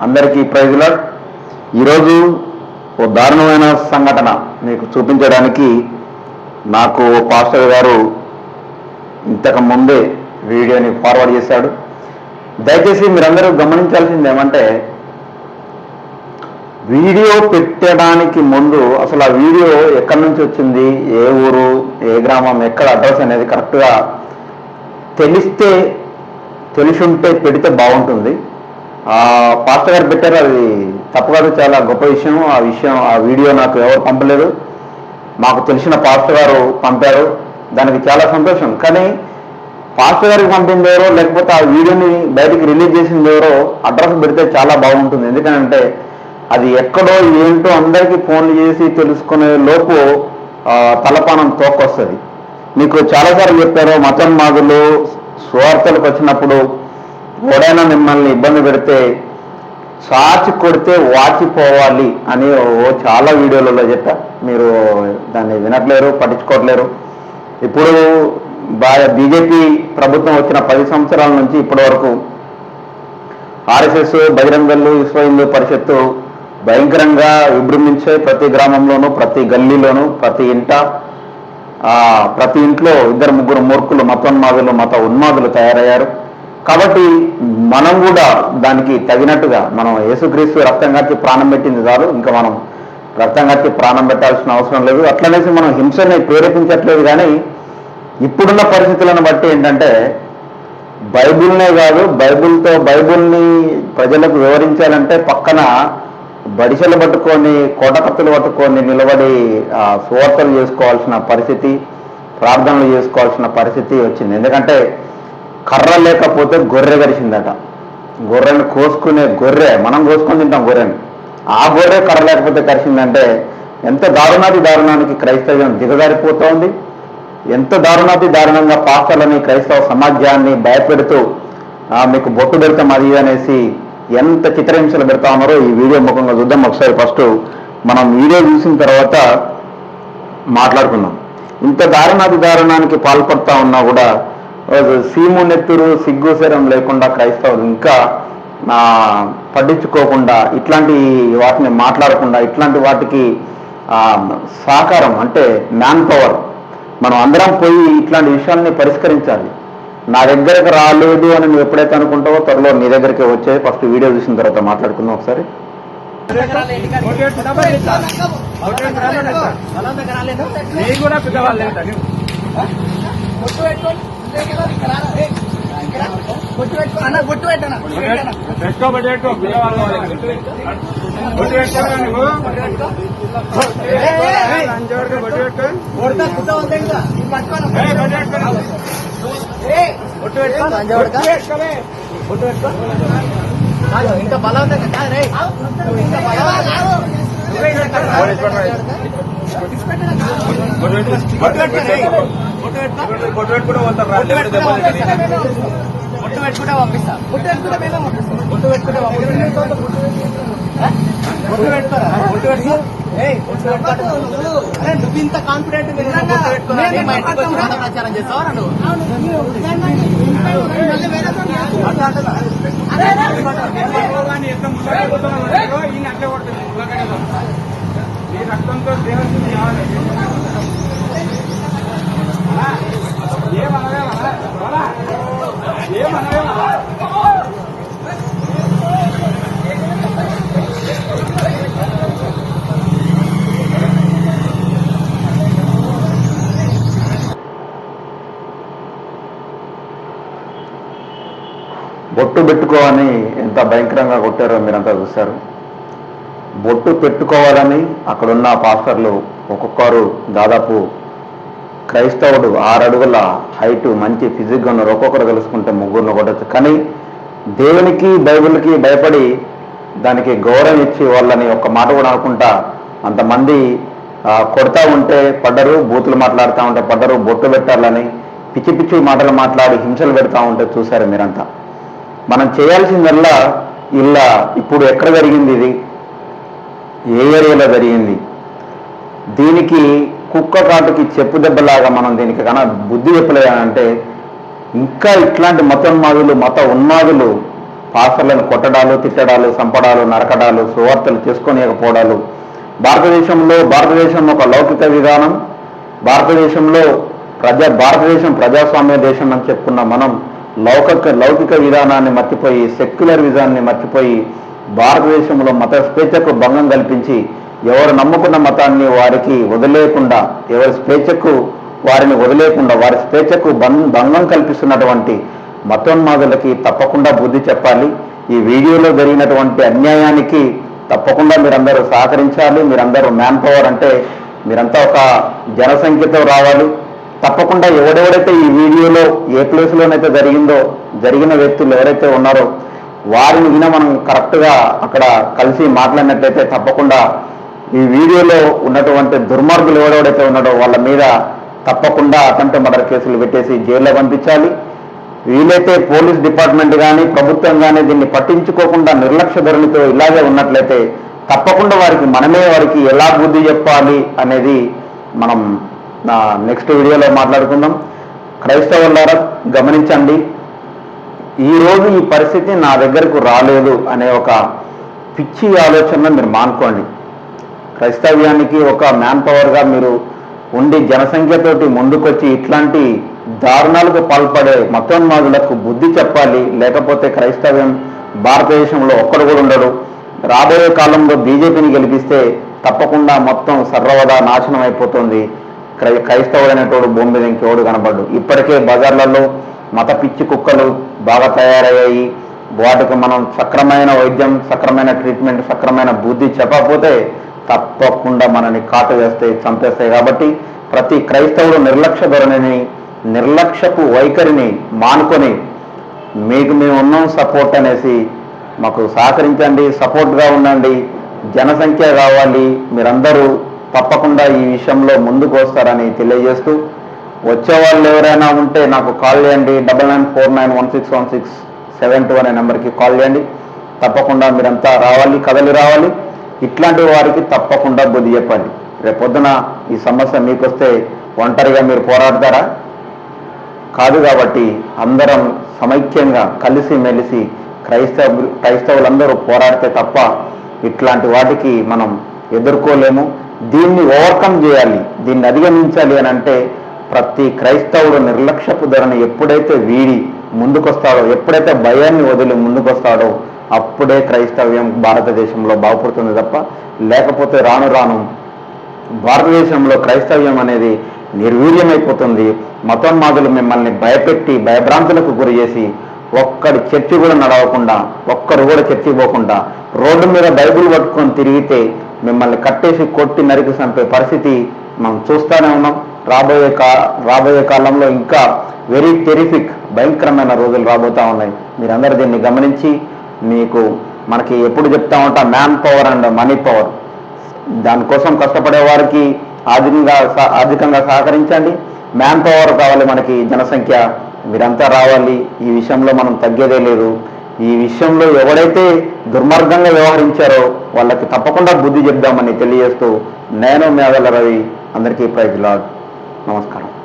అందరికీ ప్రైజుల ఈరోజు ఓ దారుణమైన సంఘటన మీకు చూపించడానికి నాకు ఓ పాస్టర్ గారు ఇంతకు ముందే వీడియోని ఫార్వర్డ్ చేశాడు. దయచేసి మీరందరూ గమనించాల్సింది ఏమంటే వీడియో పెట్టడానికి ముందు అసలు ఆ వీడియో ఎక్కడి నుంచి వచ్చింది? ఏ ఊరు? ఏ గ్రామం? ఎక్కడ అడ్రస్ అనేది కరెక్ట్గా తెలిస్తే తెలిసుంటే పెడితే బాగుంటుంది. ఆ పాస్టర్ గారు పెట్టారు అది తప్పు చాలా గొప్ప విషయం. ఆ విషయం ఆ వీడియో నాకు ఎవరు పంపలేదు. మాకు తెలిసిన పాస్టర్ గారు పంపారు. దానికి చాలా సంతోషం. కానీ పాస్టర్ గారికి పంపింది ఎవరో లేకపోతే ఆ వీడియోని బయటికి రిలీజ్ చేసింది ఎవరో అడ్రస్ పెడితే చాలా బాగుంటుంది. ఎందుకంటే అది ఎక్కడో ఏంటో అందరికీ ఫోన్లు చేసి తెలుసుకునే లోపు తలపానం తోకొస్తుంది. మీకు చాలాసార్లు చెప్పారు మతం మాదులు స్వార్థలకు వచ్చినప్పుడు ఎవడైనా మిమ్మల్ని ఇబ్బంది పెడితే చాచి కొడితే వాచిపోవాలి అని ఓ చాలా వీడియోలలో చెప్పా. మీరు దాన్ని వినట్లేరు పట్టించుకోవట్లేరు. ఇప్పుడు బాగా బీజేపీ ప్రభుత్వం వచ్చిన పది సంవత్సరాల నుంచి ఇప్పటి వరకు ఆర్ఎస్ఎస్ బహిరంగల్లు విశ్వ హిందూ పరిషత్తు భయంకరంగా విజృంభించే ప్రతి గ్రామంలోనూ ప్రతి గల్లీలోనూ ప్రతి ఇంట ప్రతి ఇంట్లో ఇద్దరు ముగ్గురు మూర్ఖులు మతోన్మాదులు మత ఉన్మాదులు తయారయ్యారు. కాబట్టి మనం కూడా దానికి తగినట్టుగా మనం యేసుక్రీస్తు రక్తం కట్టి ప్రాణం పెట్టింది చాలు. ఇంకా మనం రక్తం కట్టి ప్రాణం పెట్టాల్సిన అవసరం లేదు. అట్లనేసి మనం హింసని ప్రేరేపించట్లేదు కానీ ఇప్పుడున్న పరిస్థితులను బట్టి ఏంటంటే బైబిల్నే కాదు బైబిల్తో బైబిల్ని ప్రజలకు వివరించాలంటే పక్కన బడిసెలు పట్టుకొని కోటకత్తులు పట్టుకొని నిలబడి ఆ, సువార్తలు చేసుకోవాల్సిన పరిస్థితి ప్రార్థనలు చేసుకోవాల్సిన పరిస్థితి వచ్చింది. ఎందుకంటే కర్ర లేకపోతే గొర్రె గరిచిందట. గొర్రెను కోసుకునే గొర్రె మనం కోసుకొని తింటాం గొర్రెని. ఆ గొర్రె కర్ర లేకపోతే కరిచిందంటే ఎంత దారుణాది దారుణానికి క్రైస్తవ్యం దిగజారిపోతోంది. ఎంత దారుణాతి దారుణంగా పాస్టర్లని క్రైస్తవ సమాజాన్ని భయపెడుతూ మీకు బొట్టు పెడతాం అది అనేసి ఎంత చిత్రహింసలు పెడతా ఉన్నారో ఈ వీడియో ముఖంగా చూద్దాం. ఒకసారి ఫస్ట్ మనం వీడియో చూసిన తర్వాత మాట్లాడుకుందాం. ఇంత దారుణాతి దారుణానికి పాల్పడతా ఉన్నా కూడా సీము నెత్తురు సిగ్గు శరం లేకుండా క్రైస్తవులు ఇంకా పట్టించుకోకుండా ఇట్లాంటి వాటిని మాట్లాడకుండా ఇట్లాంటి వాటికి సహకారం అంటే మ్యాన్ పవర్ మనం అందరం పోయి ఇట్లాంటి విషయాల్ని పరిష్కరించాలి. నా దగ్గరకు రాలేదు అని నువ్వు ఎప్పుడైతే అనుకుంటావో త్వరలో నీ దగ్గరికి వచ్చే ఫస్ట్ వీడియో చూసిన తర్వాత మాట్లాడుకుందాం ఒకసారి. కూడా పెద్దవాళ్ళు పెట్టుకో పెట్టుకో. పిల్లవాళ్ళు బొట్టు ఇంత బలవంతంగా కాదు రే ఇంత బలవంతంగా బొట్టు పెట్టుకుంటే. బొట్టు పెట్టుకుంటే పంపిస్తా బొట్టు పెట్టుకుంటే మేమే పంపిస్తాం బొట్టు పెట్టుకుంటే పంపిస్తా బొట్టు పెట్టుకోరా బొట్టు పెట్టుకో ఏయ్ బొట్టు పెట్టుకో అరే నువ్వు ఇంత కాన్ఫిడెంట్ ప్రచారం చేస్తావా నువ్వు అట్లా అంటున్నా. భగవాన్ని బొట్టు పెట్టుకోవని ఎంత భయంకరంగా కొట్టారో మీరంతా చూశారు. బొట్టు పెట్టుకోవాలని అక్కడున్న పాస్టర్లు ఒక్కొక్కరు దాదాపు క్రైస్తవుడు ఆరు అడుగుల హైటు మంచి ఫిజిక్గా ఉన్నారు ఒక్కొక్కరు కలుసుకుంటే ముగ్గురును కొట్టచ్చు. కానీ దేవునికి బైబిల్కి భయపడి దానికి గౌరవం ఇచ్చి వాళ్ళని ఒక్క మాట కూడా అనుకుంటా అంతమంది కొడతా ఉంటే పడ్డరు బూతులు మాట్లాడుతూ ఉంటే పడ్డరు బొట్టు పెట్టాలని పిచ్చి పిచ్చి మాటలు మాట్లాడి హింసలు పెడతా ఉంటే చూశారు మీరంతా. మనం చేయాల్సిందల్లా ఇలా ఇప్పుడు ఎక్కడ జరిగింది ఇది? ఏ ఏరియాలో జరిగింది? దీనికి కుక్క కాటుకి చెప్పు దెబ్బలాగా మనం దీనికి కన్నా బుద్ధి చెప్పలేదంటే ఇంకా ఇట్లాంటి మతోన్మాదులు మత ఉన్మాదులు పాసర్లను కొట్టడాలు తిట్టడాలు చంపడాలు నరకడాలు సువార్తలు చేసుకోలేకపోవడాలు భారతదేశంలో భారతదేశం ఒక లౌకిక విధానం. భారతదేశంలో ప్రజా భారతదేశం ప్రజాస్వామ్య దేశం అని చెప్పుకున్న మనం లౌకిక లౌకిక విధానాన్ని మర్చిపోయి సెక్యులర్ విధానాన్ని మర్చిపోయి భారతదేశంలో మత స్వేచ్ఛకు భంగం కల్పించి ఎవరు నమ్ముకున్న మతాన్ని వారికి వదిలేయకుండా ఎవరి స్వేచ్ఛకు వారిని వదిలేయకుండా వారి స్వేచ్ఛకు భంగం కల్పిస్తున్నటువంటి మతోన్మాదులకి తప్పకుండా బుద్ధి చెప్పాలి. ఈ వీడియోలో జరిగినటువంటి అన్యాయానికి తప్పకుండా మీరందరూ సహకరించాలి. మీరందరూ మ్యాన్ పవర్ అంటే మీరంతా ఒక జనసంఖ్యతో రావాలి. తప్పకుండా ఎవడెవడైతే ఈ వీడియోలో ఏ ప్లేస్లోనైతే జరిగిందో జరిగిన వ్యక్తులు ఎవరైతే ఉన్నారో వారిని విన మనం కరెక్ట్గా అక్కడ కలిసి మాట్లాడినట్లయితే తప్పకుండా ఈ వీడియోలో ఉన్నటువంటి దుర్మార్గులు ఎవడెవడైతే ఉన్నాడో వాళ్ళ మీద తప్పకుండా అటెంప్ట్ మర్డర్ కేసులు పెట్టేసి జైల్లో పంపించాలి. వీలైతే పోలీస్ డిపార్ట్మెంట్ కానీ ప్రభుత్వం కానీ దీన్ని పట్టించుకోకుండా నిర్లక్ష్య ధోరణితో ఇలాగే ఉన్నట్లయితే తప్పకుండా వారికి మనమే వారికి ఎలా బుద్ధి చెప్పాలి అనేది మనం నా నెక్స్ట్ వీడియోలో మాట్లాడుకుందాం. క్రైస్తవులారా గమనించండి. ఈ రోజు ఈ పరిస్థితి నా దగ్గరకు రాలేదు అనే ఒక పిచ్చి ఆలోచన మీరు మానుకోండి. క్రైస్తవ్యానికి ఒక మ్యాన్ పవర్గా మీరు ఉండి జనసంఖ్యతోటి ముందుకొచ్చి ఇట్లాంటి దారుణాలకు పాల్పడే మతోన్మాదులకు బుద్ధి చెప్పాలి లేకపోతే క్రైస్తవ్యం భారతదేశంలో ఒక్కడు కూడా ఉండడు. రాబోయే కాలంలో బీజేపీని గెలిపిస్తే తప్పకుండా మొత్తం సర్వదా నాశనం అయిపోతుంది. క్రై క్రైస్తవుడైనటువంటి భూమి మీద ఇంకెవడు కనబడ్డు. ఇప్పటికే బజార్లలో మత పిచ్చి కుక్కలు బాగా తయారయ్యాయి. వాటికి మనం సక్రమైన వైద్యం సక్రమైన ట్రీట్మెంట్ సక్రమైన బుద్ధి చెప్పకపోతే తప్పకుండా మనని కాటు వేస్తాయి చంపేస్తాయి. కాబట్టి ప్రతి క్రైస్తవుడు నిర్లక్ష్య ధోరణిని నిర్లక్ష్యపు వైఖరిని మానుకొని మీకు మేము ఉన్నాం సపోర్ట్ అనేసి మాకు సహకరించండి సపోర్ట్గా ఉండండి జనసంఖ్య కావాలి. మీరందరూ తప్పకుండా ఈ విషయంలో ముందుకు వస్తారని తెలియజేస్తూ వచ్చే వాళ్ళు ఎవరైనా ఉంటే నాకు కాల్ చేయండి. Double nine four nine one six one six seven two అనే నెంబర్కి కాల్ చేయండి. తప్పకుండా మీరంతా రావాలి కదలి రావాలి. ఇట్లాంటి వారికి తప్పకుండా బుద్ధి చెప్పండి. రేపొద్దున ఈ సమస్య మీకు వస్తే ఒంటరిగా మీరు పోరాడతారా? కాదు కాబట్టి అందరం సమైక్యంగా కలిసి మెలిసి క్రైస్తవ క్రైస్తవులందరూ పోరాడితే తప్ప ఇట్లాంటి వాటికి మనం ఎదుర్కోలేము. దీన్ని ఓవర్కమ్ చేయాలి దీన్ని అధిగమించాలి అని అంటే ప్రతి క్రైస్తవుడు నిర్లక్ష్యపు ధరను ఎప్పుడైతే వీడి ముందుకొస్తాడో ఎప్పుడైతే భయాన్ని వదిలి ముందుకొస్తాడో అప్పుడే క్రైస్తవ్యం భారతదేశంలో బాగుపడుతుంది తప్ప లేకపోతే రాను రాను భారతదేశంలో క్రైస్తవ్యం అనేది నిర్వీర్యమైపోతుంది. మతోన్మాదులు మిమ్మల్ని భయపెట్టి భయభ్రాంతులకు గురి చేసి ఒక్కడి చర్చి కూడా నడవకుండా ఒక్కరు కూడా చర్చి పోకుండా రోడ్డు మీద బైబిల్ పట్టుకొని తిరిగితే మిమ్మల్ని కట్టేసి కొట్టి నరికి చంపే పరిస్థితి మనం చూస్తూనే ఉన్నాం. రాబోయే కా రాబోయే కాలంలో ఇంకా వెరీ టెరిఫిక్ భయంకరమైన రోజులు రాబోతా ఉన్నాయి. మీరందరూ దీన్ని గమనించి మీకు మనకి ఎప్పుడు చెప్తా ఉంటాం man power and money power దానికోసం కష్టపడే వారికి ఆర్థికంగా సహ- ఆర్థికంగా సహకరించండి. మ్యాన్ పవర్ కావాలి మనకి జనసంఖ్య మీరంతా రావాలి. ఈ విషయంలో మనం తగ్గేదే లేదు. ఈ విషయంలో ఎవరైతే దుర్మార్గంగా వ్యవహరించారో వాళ్ళకి తప్పకుండా బుద్ధి చెప్దామని తెలియజేస్తూ నేను మేదల రవి అందరికీ ప్రైజ్ లాడ్. నమస్కారం.